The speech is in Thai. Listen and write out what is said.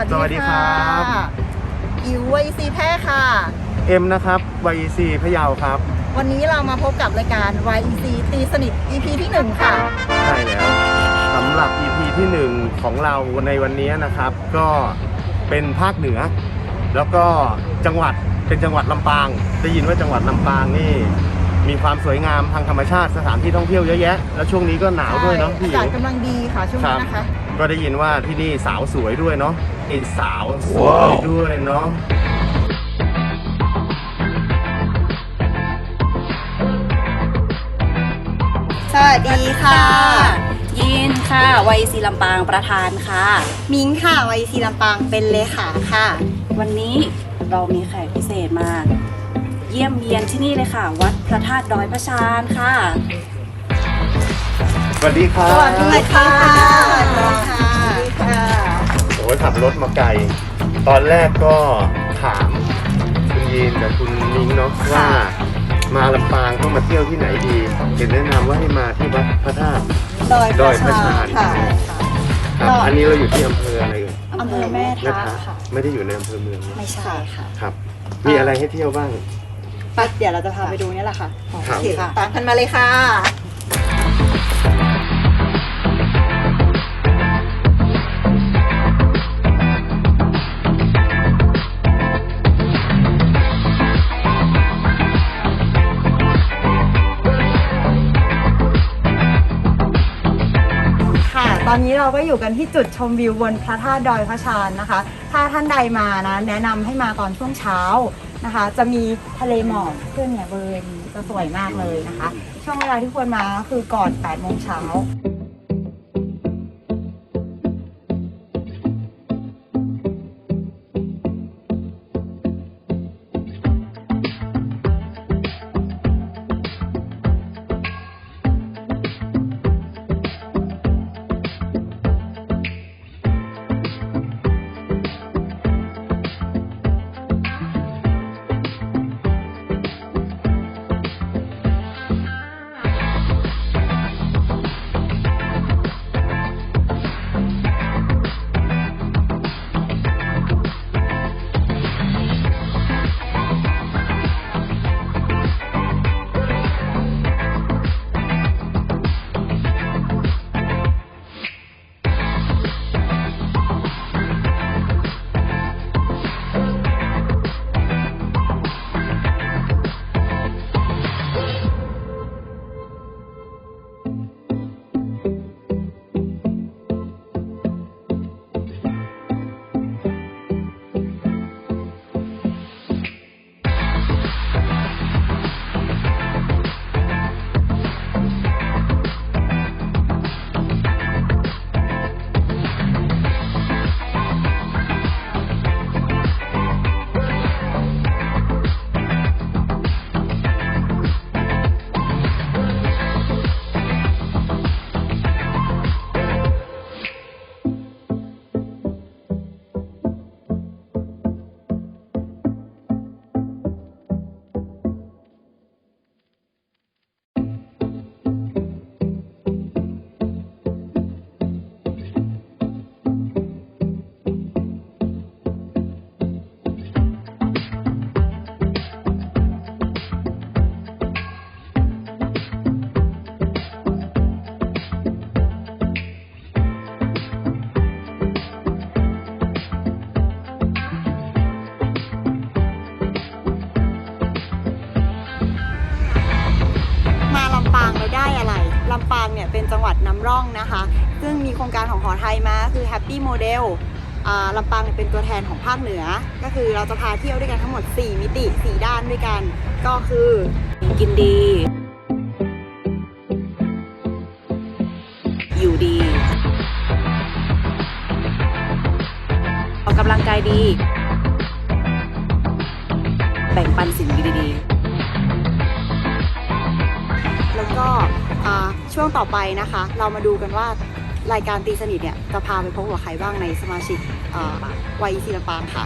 สวัสดีครับอิววีซีแพร่ค่ะ เอ็มนะครับ YEC พะเยาครับวันนี้เรามาพบกับรายการ YEC ตีสนิท EP ที่ 1 ค่ะ ใช่แล้วสำหรับ EP ที่หนึ่งของเราในวันนี้นะครับ ก็เป็นภาคเหนือ แล้วก็จังหวัดเป็นจังหวัดลำปาง ได้ยินว่าจังหวัดลำปางนี่ มีความสวยงามทางธรรมชาติสถานที่ท่องเที่ยวเยอะแยะ แล้วช่วงนี้ก็หนาวด้วยเนาะใช่พี่อาอิ๋กาศว กำลังดีค่ะช่วงครันี้บนะคะ ก็ได้ยินว่าที่นี่สาวสวยด้วยเนาะมีสาวสวยด้วยเนาะสวัสดีค่ะ ยินค่ะวัยศิลำปางประธานค่ะ มิงค่ะ YEC ลำปางเป็นเลขาค่ะ วันนี้เรามีแขกพิเศษมา เยี่ยมเยียนที่นี่เลยค่ะ วัดพระธาตุดอยพระชานค่ะ สวัสดีครับ สวัสดีค่ะ โอ้ยขับรถมาไกล ตอนแรกก็ถามคุณยีนกับคุณนิ้งเนาะว่า มาลำปางต้องมาเที่ยวที่ไหนดีเห็นแนะนำว่าให้มาที่วัดพระธาตุดอยดอยพระชานค่ะครับก็อันนี้เราอยู่ที่อำเภออะไรเอ่ยอำเภอแม่แม่ทะทะค่ะ ไม่ได้อยู่ในอำเภอเมืองนะไม่ใช่ค่ะ ครับ มีอะไรให้เที่ยวบ้าง ไปเดี๋ยวเราจะพาไปดูนี่แหละค่ะครับโอเคค่ะตามกันมาเลยค่ะ ตอนนี้เราก็อยู่กันที่จุดชมวิวบนพระธาตุดอยพระชานนะคะ ถ้าท่านใดมานะแนะนำให้มาตอนช่วงเช้านะคะ จะมีทะเลหมอกขึ้นเนี่ยบริเวณนี้จะสวยมากเลยนะคะ ช่วงเวลาที่ควรมาก็คือก่อน8โมงเช้ามา ลำปางเนี่ยเป็นจังหวัดนำร่องนะคะ ซึ่งมีโครงการของหอไทยมาคือ Happy Model อ่าลำปางเนี่ยเป็นตัวแทนของภาคเหนือ ก็คือเราจะพาเที่ยวด้วยกันทั้งหมด 4 มิติ 4 ด้านด้วยกัน ก็คือกินดี อยู่ดีออกกำลังกายดี แบ่งปันสิ่งดีๆแล้วก็ ช่วงต่อไปนะคะ เรามาดูกันว่ารายการตีสนิทเนี่ยจะพาไปพบกับใครบ้างในสมาชิกวัยศิลปางค่ะ